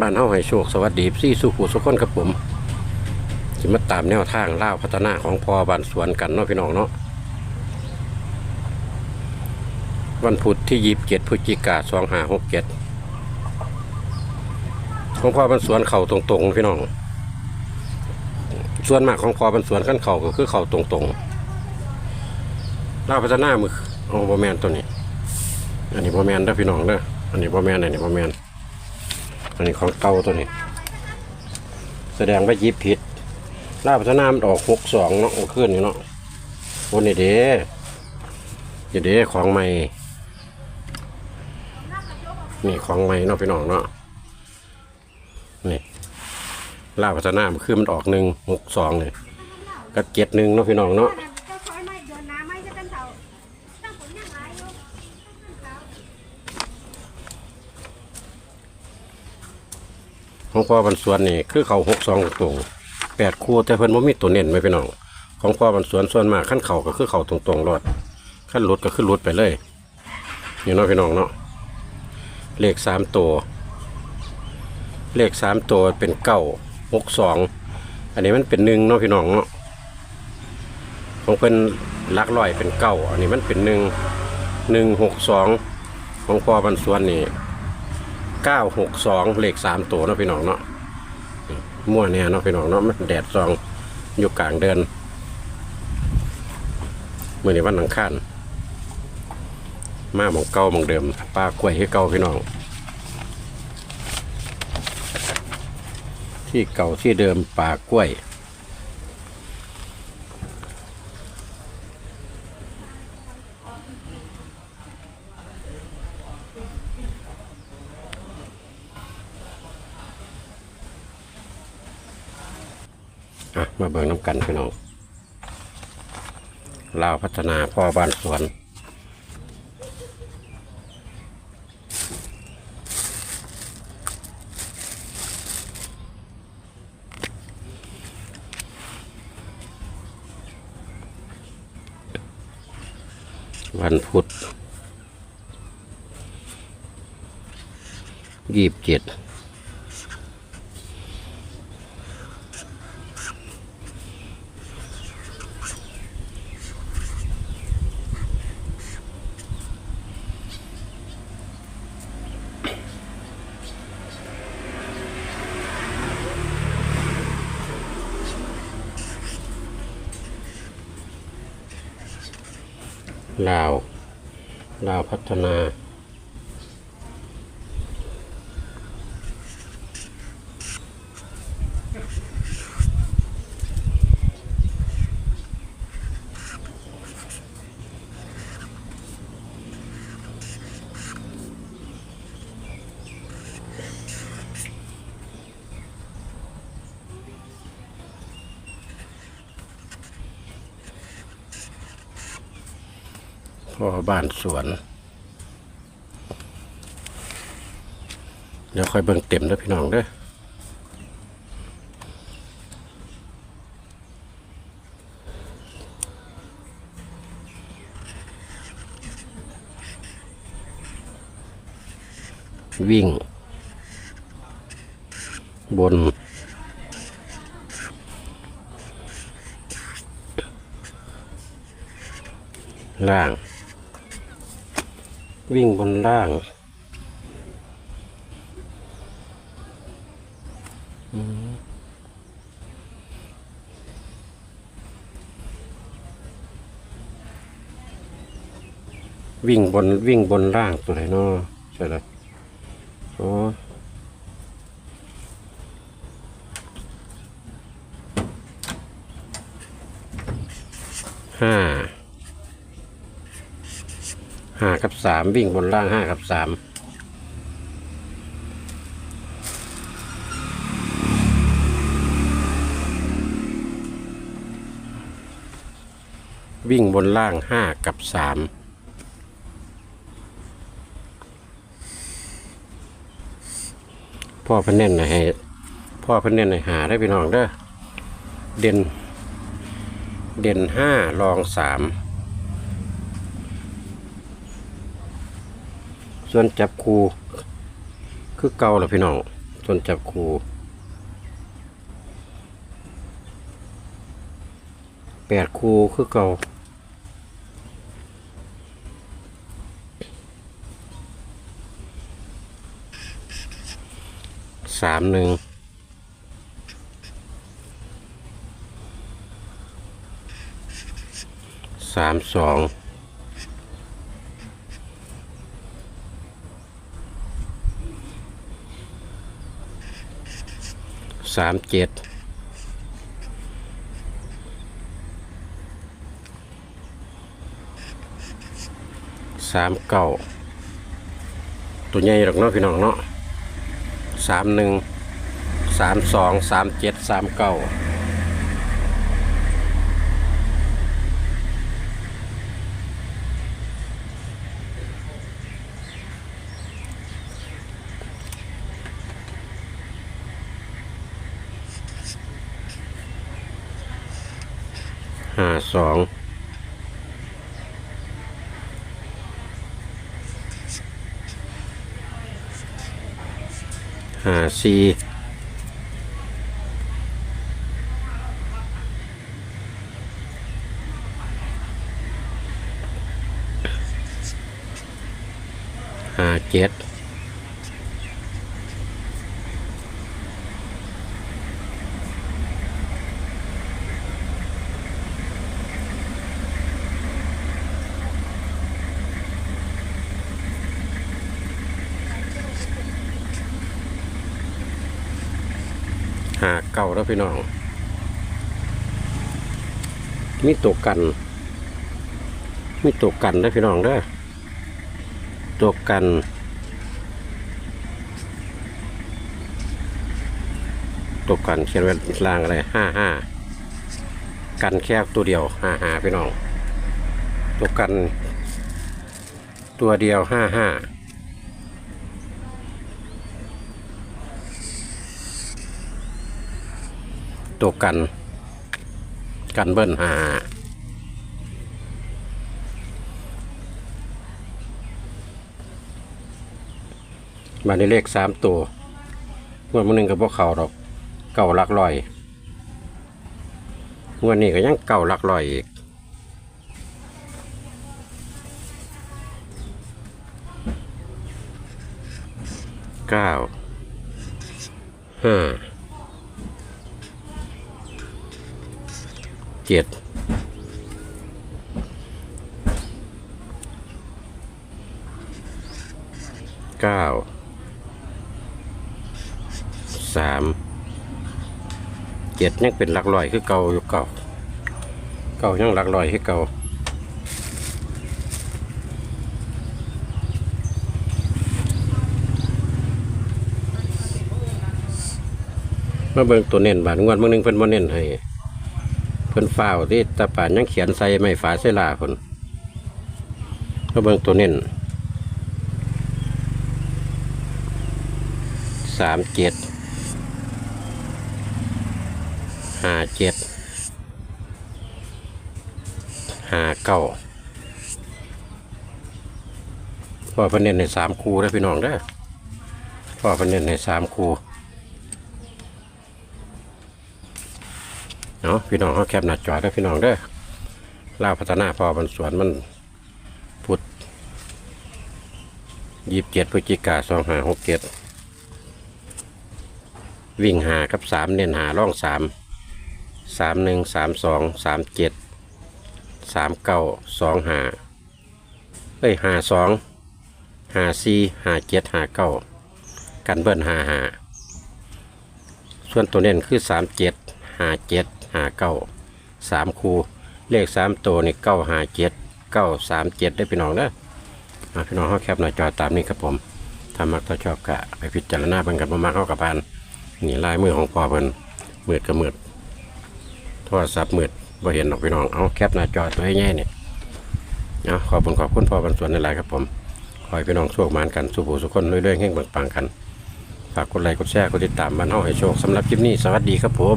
บ้านเฮาให้โชคสวัสดีซี่สุขุสุขคนครับผมสิมาตามแนวทางล่าพัฒนาของพอบ้านสวนกันเนาะพี่น้องเนาะวันพุธที่ยีิบเจ็ดพฤศจิกาสองห้าหกเจ็ดของพอบ้านสวนเข่าตรงๆพี่น้อง ส่วนมากของพอบ้านสวนขั้นเข่าก็คือเข่าตรงๆล่าพัฒนามือโอ้บอแมนตัวนี้ อันนี้บอแมนเด้อพี่น้องเด้ออันนี้บอแมนอันนี้บอแมน อันนี้ของเก่าตัวนี้ แสดงว่ายิบผิดลาบพัฒนามันออกหกสองเนาะขึ้นนี่เนาะวันนี้เด้เดี๋ยวเด้ของใหม่ นี่ของใหม่เนาะพี่น้องเนาะนี่ลาบพัฒนามันคือมันออกหนึ่งหกสองเลยกับเจ็ดหนึ่งเนาะพี่น้องเนาะ เจ้าคอยไม่เดินน้ำไม่จะเป็นเสาตั้งผลยังไงอยู่ ของพ่อบรรสวนนี่คือเขาหกสองตรงแปดคู่แต่เพิ่นบ่มีตัวเน้นไหมพี่น้องของพ่อบรรสวนส่วนมากขั้นเข่าก็คือเข่าตรงๆรอดขั้นลุดก็คือลุดไปเลยนี่เนาะพี่น้องเนาะเลขสามตัว เลขสามตัวเป็นเก้าหกสองอันนี้มันเป็นหนึ่งเนาะพี่น้องเนาะของเพิ่นลักร้อยเป็นเก้าอันนี้มันเป็นหนึ่งหนึ่งหกสองของพ่อบรรสวนนี่ เก้าหกสองเลขสามตัวเนาะพี่น้องเนาะมั่วเนี่ยเนาะพี่น้องเนาะมันแดดซองอยู่กลางเดือนเมื่อในวันหลังขั้นมาหมองเก่าหมองเดิมปลากล้วยให้เก่าพี่น้อง ที่เก่าที่เดิมปลากล้วย มาเบิ่งน้ำกันพี่น้องลาวพัฒนาพ่อบ้านสวน วันพุธยี่สิบเจ็ด ลาว ลาวพัฒนา พ่อบ้านสวน เดี๋ยวค่อยเบิ่งเต็มเด้อพี่น้องเด้อวิ่ง บน ล่าง วิ่งบนล่าง วิ่งบนวิ่งบนล่างตัวไหนเนาะใช่เลยโอ้ห้า ห้ากับสามวิ่งบนล่างห้ากับสามวิ่งบนล่างห้ากับสามพ่อเพิ่นเน้นให้พ่อเพิ่นเน้นให้หาได้พี่น้องเด้อเด่นเด่นห้ารองสาม ส่วนจับคูคือเก่าหละพี่น้องส่วนจับคูแปดคูคือเก่าสามหนึ่งสามสอง สามเจ็ดสามเก้าตัวใหญ่หรอกเนาะพี่น้องเนาะสามหนึ่งสามสองสามเจ็ดสามเก้าห้า สองห้าสี่ห้าเจ็ด หาเก้าแล้วพี่น้อง มีตัวกัน มีตัวกันได้พี่น้องเด้อตัวกันตัวกันเขียนไว้ล่างอะไรห้าห้ากันแค่ตัวเดียวห้าห้าพี่น้อง ตัวกัน ตัวเดียวห้าห้า ตัวกัน กันเบิ้ลหาห้าบานนี้เลขสามตัวงวดมันหนึ่งกับพวกเขาดอกเก่าหลักลอยงวดนี้ก็ยังเก่าหลักลอยอีกเก้าห้า เจ็ดเก้าสามเจ็ดยังเป็นหลักลอยคือเก่าอยู่เก่าเก่ายังหลักลอยคือเก่ามาเบิ่งตัวเน้นบาทงวดมื้อนึงเพิ่นบ่เน้นให้ เพิ่นฝ้าวที่ตาป่านยังเขียนใส่ไม้ฝาใส่ลาเพิ่นมาเบิ่งตัวเน้นสามเจ็ดห้าเจ็ดห้าเก้าพ่อเพิ่นเน้นในสามคูได้พี่น้องเด้อพ่อเพิ่นเน้นในสามคู เนาะพี่น้องเขาแคบหน้าจอได้อพี่น้องเด้อลาพัฒนาพอบันสวนมันพุดยี่สิบเจ็ดพฤศจิกาสองห้าหกเจ็ดวิ่งหากับสามเน้นหาร่องสามสามหนึ่งสามสองสามเจ็ดสามเก้าสองหาเอ้ยหาสองหาสี่หาเจ็ดหาเก้ากันเบิ้ลหาหาส่วนตัวเน้นคือสามเจ็ดหาเจ็ด ห้าเก้าสามคูเลขสามตัวนี่เก้าห้าเจ็ดเก้าสามเจ็ดได้พี่น้องเด้อาพี่น้องเขาแคปหน้าจอตามนี้ครับผมถ้ามักถ้าชอบกะไปพิจารณาบิ่งกันมักเข้ากับพานนี่ลายมือของพ่อเพิ่นมืดก็มืดโทรศัพท์มืดบ่เห็นหรอกพี่น้องเอาแคปหน้าจอตัวใหญ่ๆนี่เอาขอบคุณขอบคุณพ่อบรรส่วนในไลน์ครับผมขอให้พี่น้องโชคมานกันสุภูสุขคนเรื่อยๆแห่งเบิกปังกันฝากกดไลค์กดแชร์กดติดตามบ้านเฮาให้โชคสำหรับคลิปนี้สวัสดีครับผม